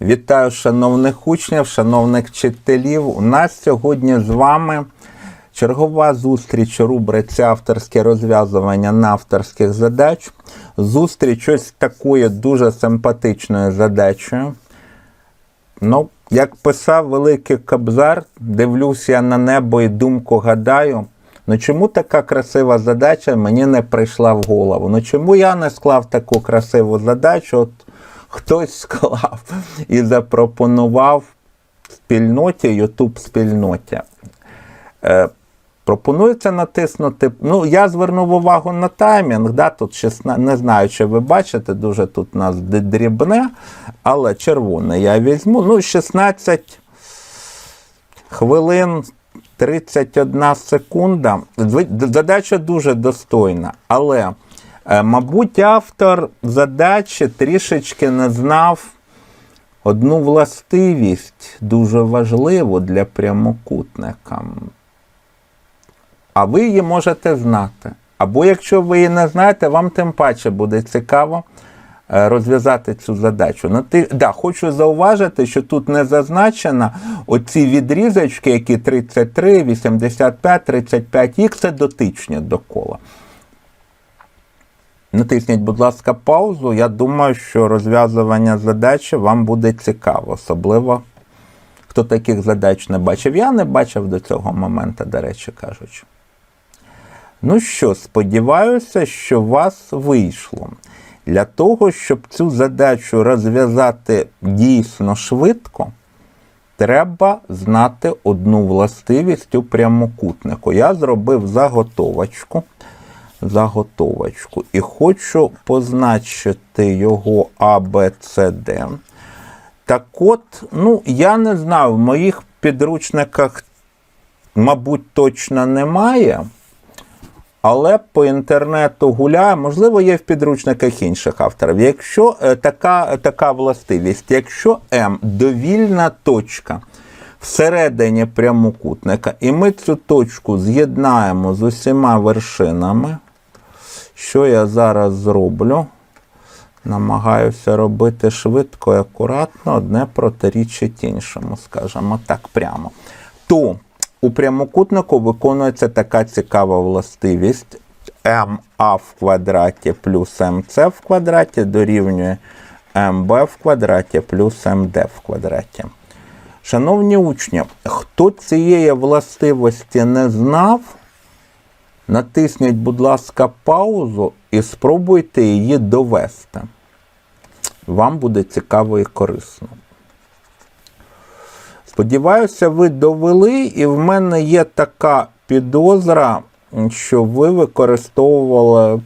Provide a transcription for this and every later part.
Вітаю шановних учнів, шановних вчителів. У нас сьогодні з вами чергова зустріч у рубриці авторське розв'язування на авторських задач. Зустріч ось такою дуже симпатичною задачею. Ну, як писав великий Кобзар, дивлюся я на небо і думку гадаю. Ну чому така красива задача мені не прийшла в голову? Ну чому я не склав таку красиву задачу? От хтось склав і запропонував спільноті, Ютуб спільноті. Е, пропонується натиснути. Ну, я звернув увагу на таймінг. Да, тут 16, не знаю, чи ви бачите, дуже тут у нас дрібне, але червоне я візьму. Ну, 16 хвилин 31 секунда. Задача дуже достойна, але, мабуть, автор задачі трішечки не знав одну властивість дуже важливу для прямокутника. А ви її можете знати. Або якщо ви її не знаєте, вам тим паче буде цікаво е, розв'язати цю задачу. Ну, ти, да, хочу зауважити, що тут не зазначено оці відрізочки, які 33, 85, 35х, це дотичні до кола. Натисніть, будь ласка, паузу. Я думаю, що розв'язування задачі вам буде цікаво, особливо хто таких задач не бачив. Я не бачив до цього моменту, до речі кажучи. Ну що, сподіваюся, що у вас вийшло. Для того, щоб цю задачу розв'язати дійсно швидко, треба знати одну властивість у прямокутнику. Я зробив заготовочку. Заготовочку. І хочу позначити його А. Так от, ну, я не знаю, в моїх підручниках, мабуть, точно немає. Але по інтернету гуляє, можливо, є в підручниках інших авторів. Якщо е, така, така властивість, якщо М довільна точка всередині прямокутника, і ми цю точку з'єднаємо з усіма вершинами, що я зараз зроблю? Намагаюся робити швидко і акуратно, одне протирічить іншому, скажімо так, прямо. То у прямокутнику виконується така цікава властивість. МА в квадраті плюс МЦ в квадраті дорівнює МБ в квадраті плюс МД в квадраті. Шановні учні, хто цієї властивості не знав, натисніть, будь ласка, паузу і спробуйте її довести. Вам буде цікаво і корисно. Сподіваюся, ви довели, і в мене є така підозра, що ви використовували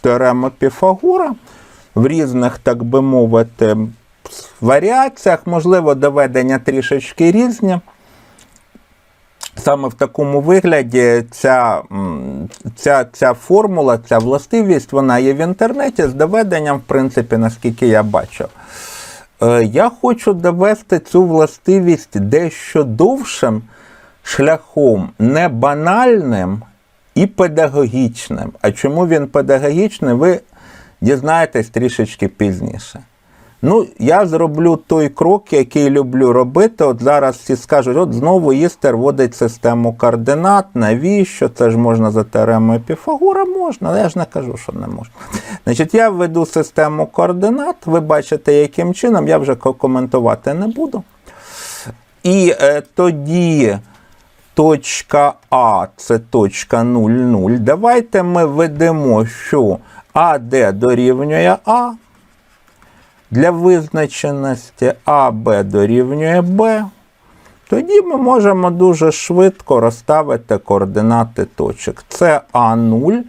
теорему Піфагора в різних, так би мовити, варіаціях, можливо, доведення трішечки різні. Саме в такому вигляді ця, ця, ця формула, ця властивість, вона є в інтернеті з доведенням, в принципі, наскільки я бачив. Е, Я хочу довести цю властивість дещо довшим шляхом, не банальним і педагогічним. А чому він педагогічний, ви дізнаєтесь трішечки пізніше. Ну, я зроблю той крок, який люблю робити. От зараз всі скажуть, от знову Істер вводить систему координат. Навіщо? Це ж можна за теоремою Піфагора, можна, але я ж не кажу, що не можна. Значить, я введу систему координат, ви бачите, яким чином, я вже коментувати не буду. І е, тоді точка А це точка 0, 0. Давайте ми введемо, що АД дорівнює А. Для визначеності АБ дорівнює Б, тоді ми можемо дуже швидко розставити координати точок. Це А0,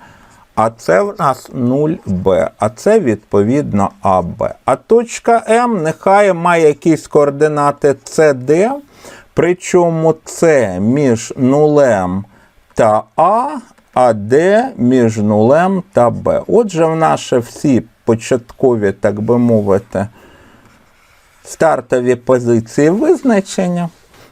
а це в нас 0Б, а це відповідно АБ. А точка М нехай має якісь координати CD, причому С між нулем та А, а Д між нулем та Б. Отже, в наші всі початкові, так би мовити, стартові позиції визначення.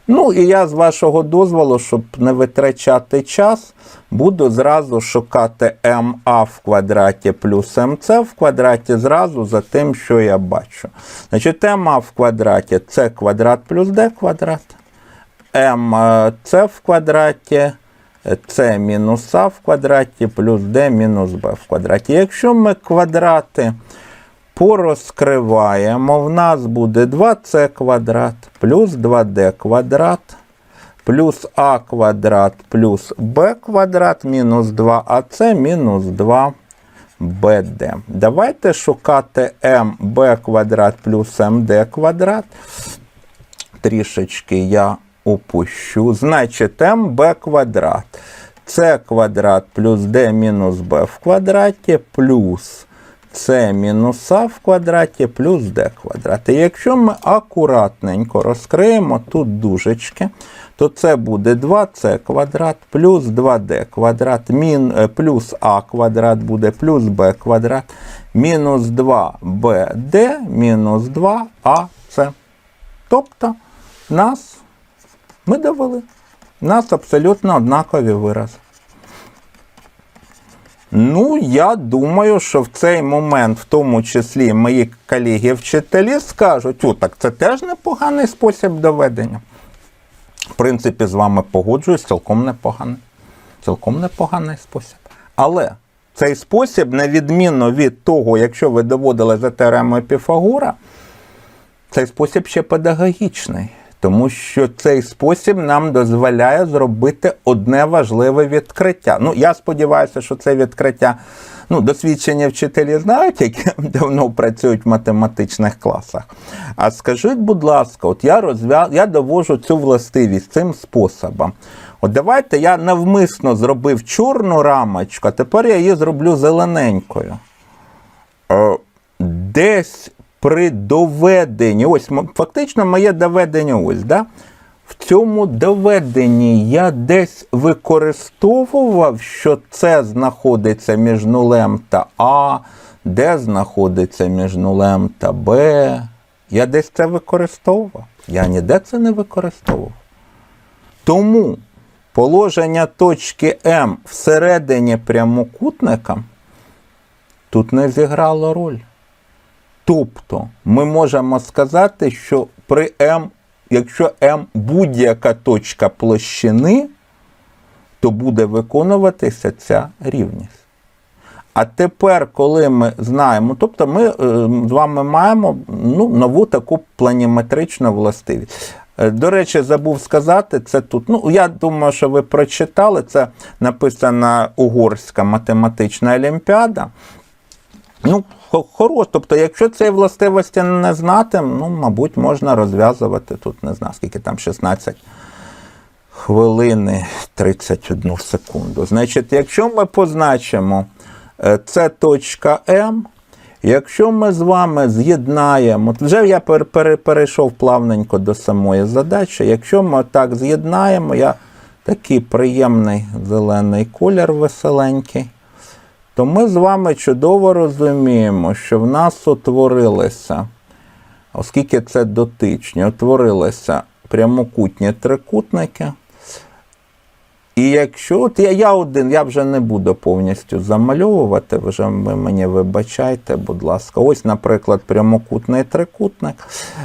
Ну і я з вашого дозволу, щоб не витрачати час, буду зразу шукати МА в квадраті плюс МЦ в квадраті зразу за тим, що я бачу. Значить, МА в квадраті це квадрат плюс Д квадрат. МЦ в квадраті це мінус А в квадраті плюс Д мінус Б в квадраті. Якщо ми квадрати порозкриваємо, в нас буде 2С квадрат плюс 2D квадрат плюс А квадрат плюс Б квадрат мінус 2АС мінус 2 БД. Давайте шукати МБ квадрат плюс МД квадрат. Трішечки я упущу. Значить, МБ квадрат. С квадрат плюс Д мінус Б в квадраті плюс С мінус А в квадраті плюс Д квадрат. І якщо ми акуратненько розкриємо тут дужечки, то це буде 2С квадрат плюс 2D квадрат мін, е, плюс А квадрат буде плюс Б квадрат мінус 2BD мінус 2АС. Тобто нас ми довели. У нас абсолютно однакові вирази. Ну, я думаю, що в цей момент, в тому числі мої колеги-вчителі, скажуть, о, так це теж непоганий спосіб доведення. В принципі, з вами погоджуюсь, цілком непоганий. Цілком непоганий спосіб. Але цей спосіб, на відміну від того, якщо ви доводили за теоремою Піфагора, цей спосіб ще педагогічний. Тому що цей спосіб нам дозволяє зробити одне важливе відкриття. Ну, я сподіваюся, що це відкриття ну, досвідчені вчителі знають, які давно працюють в математичних класах. А скажіть, будь ласка, от я розв'я... я довожу цю властивість цим способом. От давайте я навмисно зробив чорну рамочку, а тепер я її зроблю зелененькою. Е, Десь при доведенні, ось фактично моє доведення ось, да? в цьому доведенні я десь використовував, що це знаходиться між нулем та А, де знаходиться між нулем та Б. Я десь це використовував. Я ніде це не використовував. Тому положення точки М всередині прямокутника тут не зіграло роль. Тобто ми можемо сказати, що при М, якщо М будь-яка точка площини, то буде виконуватися ця рівність. А тепер, коли ми знаємо, тобто ми е, з вами маємо ну, нову таку планіметричну властивість. Е, До речі, забув сказати, це тут. Ну, я думаю, що ви прочитали, це написана угорська математична олімпіада. Ну, хорош. Тобто, якщо цієї властивості не знати, ну, мабуть, можна розв'язувати тут, не знаю, скільки там 16 хвилини 31 секунду. Значить, якщо ми позначимо е, це точка М, якщо ми з вами з'єднаємо, вже я перейшов плавненько до самої задачі. Якщо ми так з'єднаємо, я такий приємний зелений колір веселенький то ми з вами чудово розуміємо, що в нас утворилися, оскільки це дотичні, утворилися прямокутні трикутники. І якщо от я я один, я вже не буду повністю замальовувати, вже ви мені вибачайте, будь ласка. Ось, наприклад, прямокутний трикутник.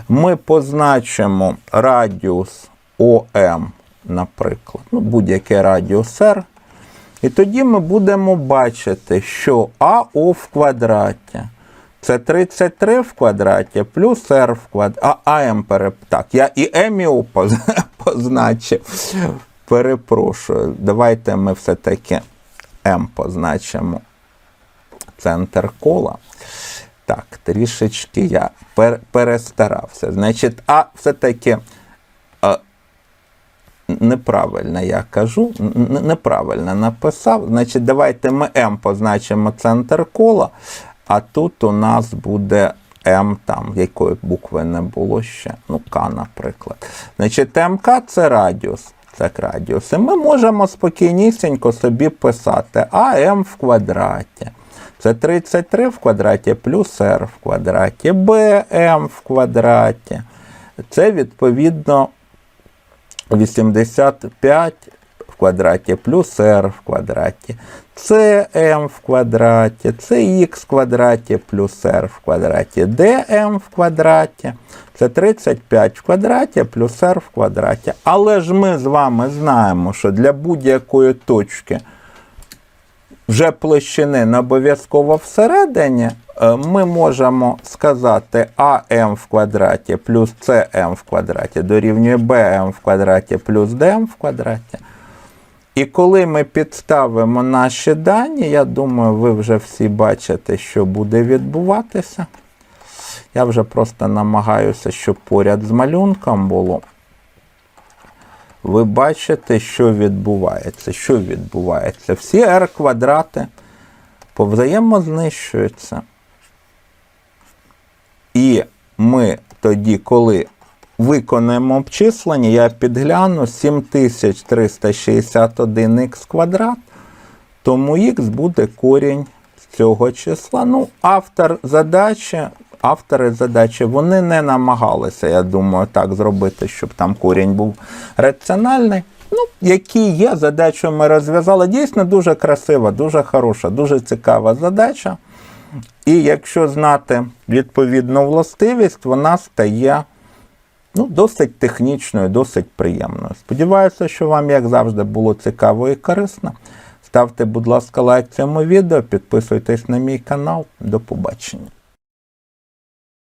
Ми позначимо радіус ОМ, наприклад, ну, будь-який радіус R. І тоді ми будемо бачити, що АО в квадраті це 33 в квадраті плюс R в квадраті. А АМ переп... Так, я і МІО позначив. Перепрошую. Давайте ми все-таки М позначимо центр кола. Так, трішечки я перестарався. Значить, А все-таки неправильно я кажу, неправильно написав. Значить, давайте ми М позначимо центр кола, а тут у нас буде М, там, якої букви не було ще, ну, К, наприклад. Значить, МК це радіус. Це радіус. І ми можемо спокійнісінько собі писати АМ в квадраті. Це 33 в квадраті плюс R в квадраті, БМ в квадраті. Це відповідно 85 в квадраті плюс r в квадраті, cm в квадраті, cx в квадраті плюс r в квадраті, dm в квадраті. Це 35 в квадраті плюс r в квадраті. Але ж ми з вами знаємо, що для будь-якої точки вже площини не обов'язково всередині, ми можемо сказати АМ в квадраті плюс СМ в квадраті дорівнює БМ в квадраті плюс ДМ в квадраті. І коли ми підставимо наші дані, я думаю, ви вже всі бачите, що буде відбуватися. Я вже просто намагаюся, щоб поряд з малюнком було. Ви бачите, що відбувається. Що відбувається? Всі r квадрати повзаємознищуються. І ми тоді, коли виконаємо обчислення, я підгляну 7361х квадрат, тому х буде корінь з цього числа. Ну, автор задачі, автори задачі, вони не намагалися, я думаю, так зробити, щоб там корінь був раціональний. Ну, які є, задачу ми розв'язали. Дійсно дуже красива, дуже хороша, дуже цікава задача. І якщо знати відповідну властивість, вона стає ну, досить технічною, досить приємною. Сподіваюся, що вам, як завжди, було цікаво і корисно. Ставте, будь ласка, лайк цьому відео, підписуйтесь на мій канал. До побачення.